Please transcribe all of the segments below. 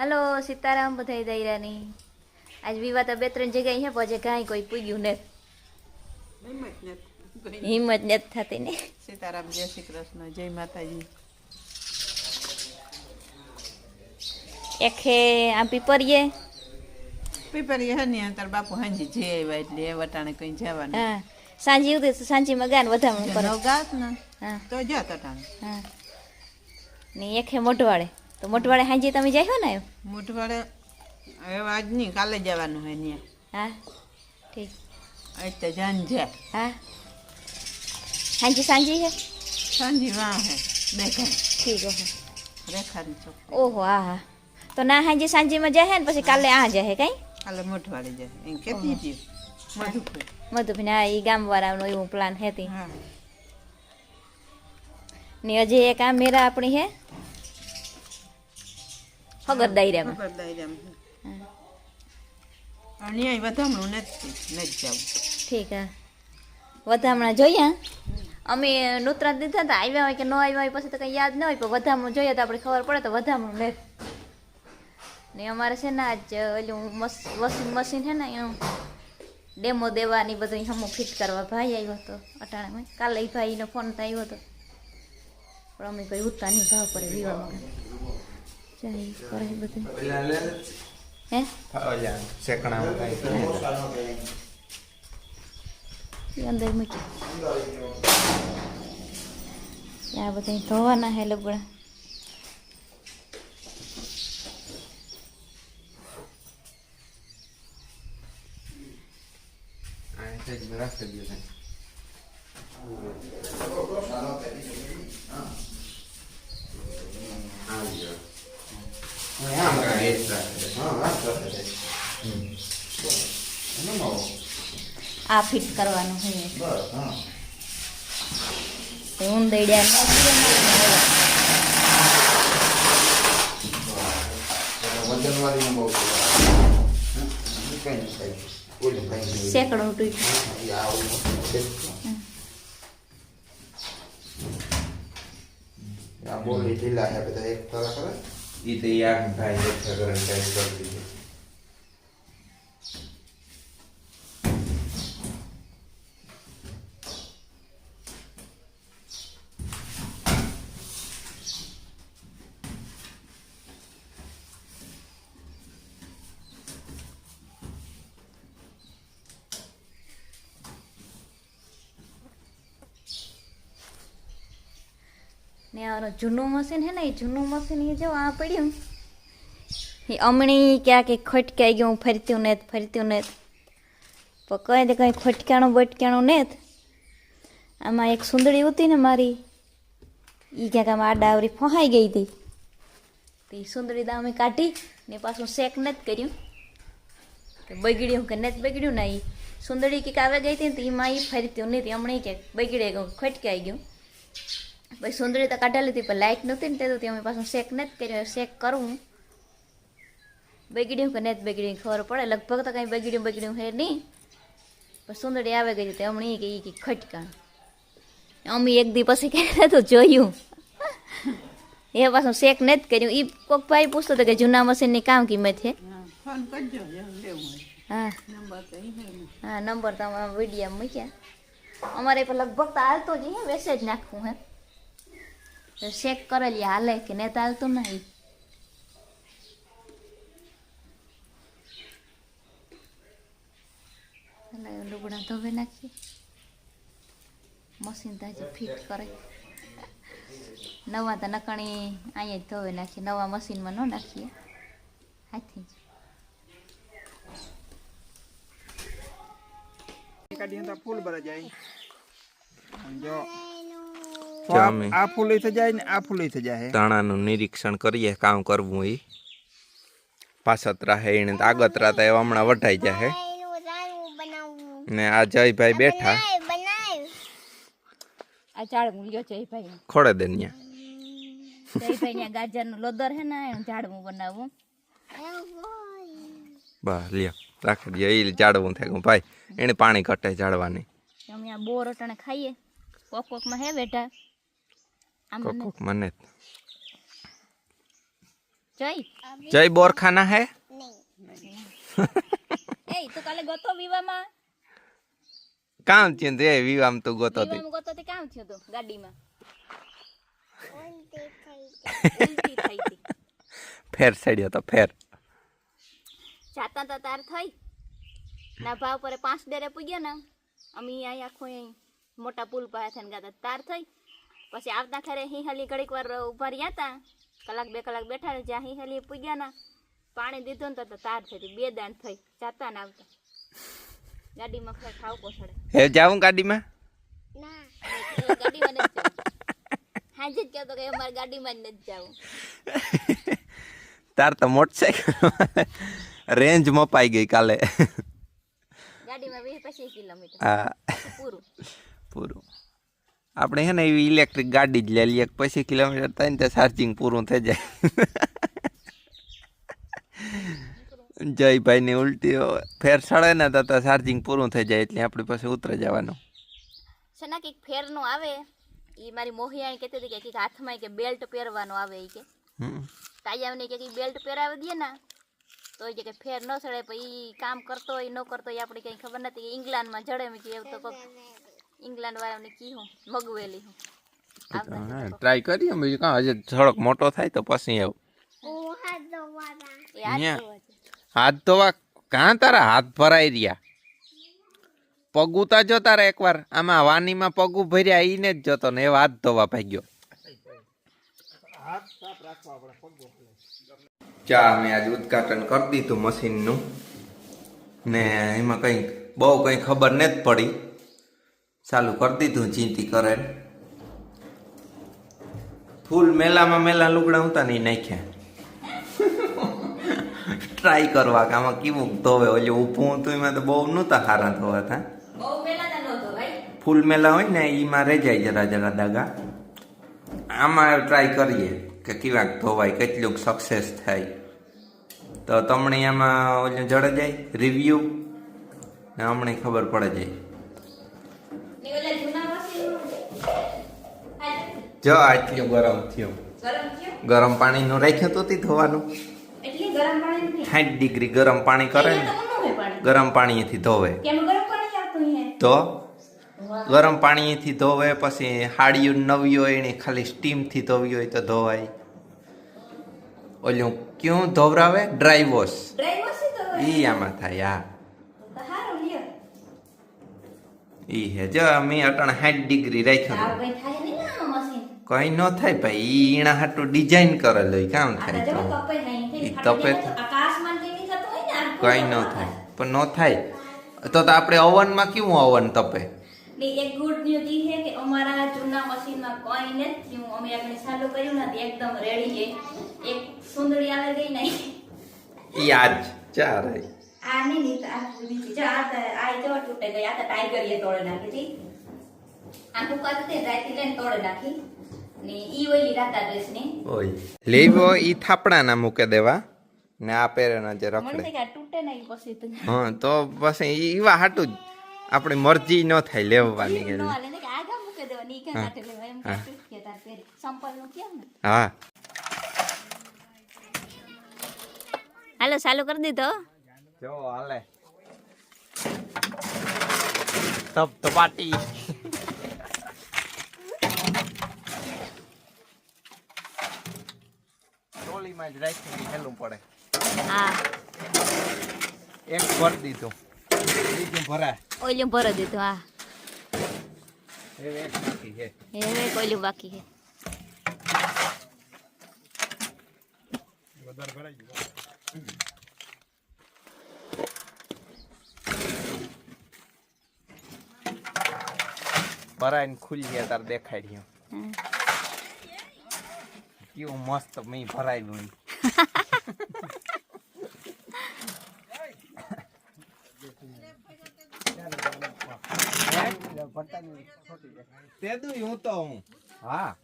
Hello Sitaram બધાય દૈરાની. આજ વિવાહ તો બે ત્રણ જગ્યાએ અહીંયા પહોંચે કાંઈ કોઈ પૂગ્યું ને હિંમત નથી થતી ને. સીતારામ જય શ્રી કૃષ્ણ જય માતાજી. એખે આ પીપરીએ? પીપરીએ હે ને તાર બાપુ હાંજી જે આવ્યા એટલે એ વટાણે કઈ જવાનું. હા સાંજે ઉદે તો સાંજેમાં ગાન વધામણું કરે નવગાત ને હા. તો જો તટાણે. હા. ને એખે મોટવાડે તો મોટવાડે સાંજે તમે જાય ને આવ્યો મોટવાડે હવે આજ નહીં કાલે જવાનું હે ત્યાં હા ઠીક આજ તો જાન જા હા સાંજે સાંજે છે સાંજી વાં હે દેખાય ઠીક ઓહો રેખાની ચોક ઓહો હા હા તો ના સાંજે સાંજેમાં જાય ને પછી કાલે આ જાય કઈ કાલે મોટવાડે જાય એમ કેતી હતી મધુપુર મધુભાઈ હા એ ગામવાળાનો એવું પ્લાન હતી હા ને હજી એક આ મેરા આપણી હે હગર દાયરામાં વધામણું નથી નથી જવું. ઠીક હા. વધામણા જોઈએ અમે નૂતરા દીધા હતા આવ્યા હોય કે ન આવ્યા હોય પછી તો કંઈ યાદ ન હોય પણ વધામણું જોઈએ તો આપણે ખબર પડે તો વધામણું લે ને અમારે છે ને આજ ઓલું વોશિંગ મશીન છે ને એનું ડેમો દેવાની બધું હમું ફિટ કરવા ભાઈ આવ્યો હતો અટાણામાં. કાલે ભાઈનો ફોન તો આવ્યો હતો. પણ અમે કોઈ ઉઠતા નહીં ભાવ પર વિવામાં જાય કરે બધું હે અંદર મૂકી આ બધા ધોવાના હે લગડા રાખી દો આ ફિટ કરવાનું હોય તો ઉંદરડ્યા વજનવાળી બહુ કઈ કઈ સેકડો તૂટ્યું બોલી ઢીલા હે બધા એક તરફ કરે ઈ તો યાર ભાઈ એક સગરણ ટાઈપ કરી દીધું ને આનો જૂનું મશીન હે ને એ જૂનું મશીન એ જો આ પડ્યું એ અમણી ક્યાં કે ખટકાઈ ગયું ફરતું ને ફરતું ને પણ કઈ દે કઈ ખટકાણું બટકાણું ને આમાં એક સુંદરી હતી ને મારી એ ક્યાંક આમાં આડાવરી ફહાઈ ગઈ હતી તો એ સુંદરી દામે કાઢી ને પાછું શેક નથી કર્યું કે બગડ્યું કે નથી બગડ્યું ને એ સુંદરી કંઈક આવે ગઈ હતી ને તો એમાં એ ફરતું નહીં હમણાં કે બગડે ગયું ખટકાઈ ગયું પછી સુંદરી તો કાઢા લીધી પણ લાઇટ નહોતી ને તે અમે પાછું શેક નથી કર્યો શેક કરવું બગડ્યું કે નથી બગડ્યું ખબર પડે લગભગ તો કંઈ બગડ્યું બગડ્યું હે નહીં પણ સુંદરી આવે ગઈ હતી હમણાં કે એ કે ખટકા અમે એક દી પછી કહે તો જોયું એ પાછું શેક નથી કર્યું એ કોઈક ભાઈ પૂછતો હતો કે જૂના મશીનની કામ કિંમત છે હા ફોન કરજો જેમ લેવું હોય હા નંબર તો અહીં હે ને. હા નંબર તો અમારા વિડીયો મૂક્યા અમારે પણ લગભગ તો હાલતો જ હે વેસે જ નાખવું હે ચેક કરેલી હાલે કે ને તો હાલતું નહીં લુગડા ધોવે નાખીએ મશીન તો હજી ફિટ કરે નવા તો નકણી અહીંયા જ ધોવે નાખીએ નવા મશીનમાં ન નાખીએ હાથી જ કાઢીએ તો ફૂલ ભરા જાય જો જો અમે આ ફૂલ થઈ જાય ને આ ફૂલ થઈ જાય દાણાનું નિરીક્ષણ કરીએ કામ કરવું એ પાછતરા હે એને તો આગતરા તો એવા હમણાં વઢાઈ જાય ને આ જયભાઈ બેઠા આ ઝાડ મૂલ્યો છે ભાઈ ખોડે દે ન્યા જયભાઈ ત્યાં ગાજરનું લોદર હે ને એનું ઝાડવું બનાવવું બા લ્યો રાખી દે એ જાડવું થાય કે ભાઈ એને પાણી ઘટે જાડવાની અમે આ બોર અટાણે ખાઈએ કોક કોકમાં હે બેટા આમ કોક કોક મને જય જય બોરખાના હે એ તું કાલે ગોતો વિવામાં કામ થયું તે વિવામ તું ગોતો હતી વિવામાં ગોતો તે કામ થયું તું ગાડીમાં ઉલટી થઈ હતી ફેર સડ્યો તો ફેર જાતા તા તાર થઈ ના ભાવ પર પાંચ ડેરે પૂગ્યા ને અમે અહીં આખો અહીં મોટા પુલ પાસે થઈને ગાતા તાર થઈ પછી આવતા ખરે હિંહલી ઘડીક વાર ઊભા રહ્યા હતા. કલાક બે કલાક બેઠા ને જ્યાં હિંહલી પૂગ્યા ના પાણી દીધું ને તો તાર થઈ. બે દાણ થઈ જાતા ને આવતા. ગાડીમાં ખરે ખાવ કોસડે. હે જાવું ગાડીમાં? ગાડીમાં નથી હાજી જ કહેતો કે અમારે ગાડીમાં જ નથી જવું તાર તો મોટરસાઇકલ રેન્જ મપાઈ ગઈ કાલે. ગાડીમાં વીસ પચીસ કિલોમીટર. હા. પૂરું. પૂરું. આપણે છે ને એવી ઇલેક્ટ્રિક ગાડી જ લઈ લઈએ પછી કિલોમીટર થાય ને તો ચાર્જિંગ પૂરું થઈ જાય. જયભાઈની ઉલટી ફેર સડે ને તો ચાર્જિંગ પૂરું થઈ જાય એટલે આપણે પછી ઉતરે જવાનું. છે ને કંઈક ફેરનું આવે? એ મારી મોહિયાણી કહેતી હતી કે કંઈક હાથમાં કે બેલ્ટ પહેરવાનો આવે એ કે. હમ. તાયાવને કે બેલ્ટ પહેરાવી દે ને તો એ કે ફેર ન સડે પછી એ કામ કરતો હોય ન કરતો હોય આપણે કંઈ ખબર નથી ઇંગ્લેન્ડમાં જડે મેં એવું તો ઇંગ્લેન્ડ વાળાને કી હું. મગવેલી હું. ટ્રાય કરીએ બીજું કાં હજી થોડોક મોટો થાય તો પછી આવું. એ હાથ ધોવા. કાં તારા હાથ ભરાઈ રહ્યા? પગ તા જો તારે એકવાર આમાં વાનીમાં પગ ભર્યા એને જ જોતો ને એવા હાથ ધોવા ભાગ્યો. ચા મેં આજે ઉદઘાટન કરી દીધું મશીનનું. ને એમાં કંઈક બહુ કંઈ ખબર ન જ પડી. ચાલુ કરી દીધું ચીંતી કરે ફૂલ મેલામાં મેલા લુગડા ઉતા નહીં નાખ્યા. ટ્રાય કરવા કે આમાં કેવું ધોવે ઓલું ઊભું હતું એમાં તો બહુ નહોતા સારા ધોવાતા ફૂલ મેલા હોય ને એમાં રહી જાય જરા જરા દાગા. આમાં ટ્રાય કરીએ કે કેવાક ધોવાય કેટલુંક સક્સેસ થાય. તો તમને આમાં ઓલું જડે જાય રિવ્યુ ને હમણાં ખબર પડે જાય ને ઓલા જૂના મશીન જો આટલું ગરમ થયું. ગરમ થયો? ગરમ પાણીનું રાખ્યું તો તી ધોવાનું. પાણી સાઠ ડિગ્રી ગરમ પાણી કરે ને. પાણી. ગરમ પાણીથી ધોવે. પાણી તો? ગરમ પાણીથી ધોવે પછી હાડિયું નવી હોય એની ખાલી સ્ટીમથી ધોવી હોય તો ધોવાય. ઓલું ક્યું ધોવરાવે? Dry wash. ઈ આમાં થાય હા. ઈ હે જો મેં અટણ સાઠ ડિગ્રી રાખ્યું કઈ ને થાય ભાઈ ઈ ઈણા હાટું ડિઝાઇન કરેલો ઈ કામ થાય તો. ઈ તપે કઈ ને થાય પણ ન થાય. તો તો આપણે ઓવનમાં કેવું ઓવન તપે? એક ગુડ ન્યૂઝ ઈ છે કે અમારા જૂના મશીનમાં કોઈ નથી થયું. અમે આપણે ચાલુ કર્યું નથી એકદમ રેડી છે. એક સુંદરી આવે ગઈ નહીં ઈ આજ ચાર આ નહીં નહીં આ બીજી જો આ આ જો તૂટે ગઈ. આ તો ટાઈગરીએ તોડે નાખી હતી. આ ટૂંકા તે રાતી લઈને તોડે નાખી. ને ઈ ડ્રેસની. ઓય. લેવો ઈ થાપડાના મૂકે દેવા. ને આ પહેરેના જે મને રખડે. થાય કે આ તૂટે નહીં પછી તો. હા તો પછી ઈ- ઈવા હાટું જ. આપણી મરજી ન થાય લેવાની લેવા? હા. હાલો ચાલુ કરી દીધો. જો હાલે. તપ તપાટી ટ્રોલીમાં જ રાખી હેલું પડે હા એક ભર દીધું બીજું ભરાય ઓઈલું ભરો દીધું હા હવે એક બાકી છે હવે કોઈલું બાકી છે ભરાઈને ખુલી ગયા તાર દેખાય રહ્યું હમ. કેવું મસ્ત મેં ભરાયેલું ઈ. તેદું હું તો હું હા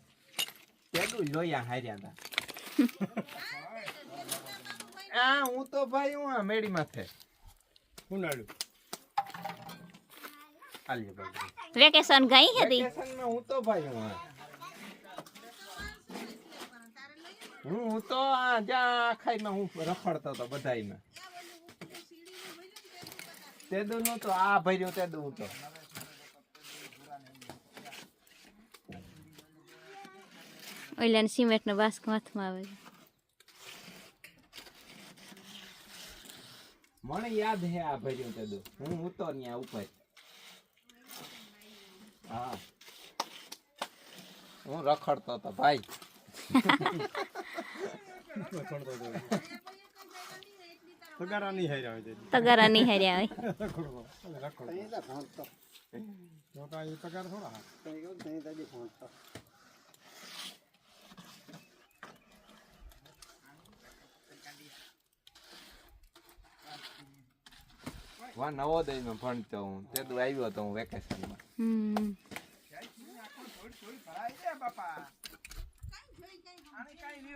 તેદું લોયા હાર્યા હતા આ હું તો ભાઈ હું આ મેડી માથે ઉનાળું આલ્યો ભાઈ વેકેશન ગઈ હતી વેકેશનમાં હું તો ભાઈ હું હું તો જ્યાં આખાઈમાં હું રખડતો હતો તે તેદુ નું તો આ ભર્યું તેદુ હું તો ઓઈલા સિમેન્ટ નો બાસ્કો હાથમાં આવે મને યાદ હે આ ભર્યું તેદુ હું હું તો ત્યાં ઉપર. હા. હું રખડતો હતો ભાઈ. તગારા નહીં હાર્યા હોય વા નવોદયમાં ભણતો હું તેદુ આવ્યો હતો હું વેકેશનમાં હમ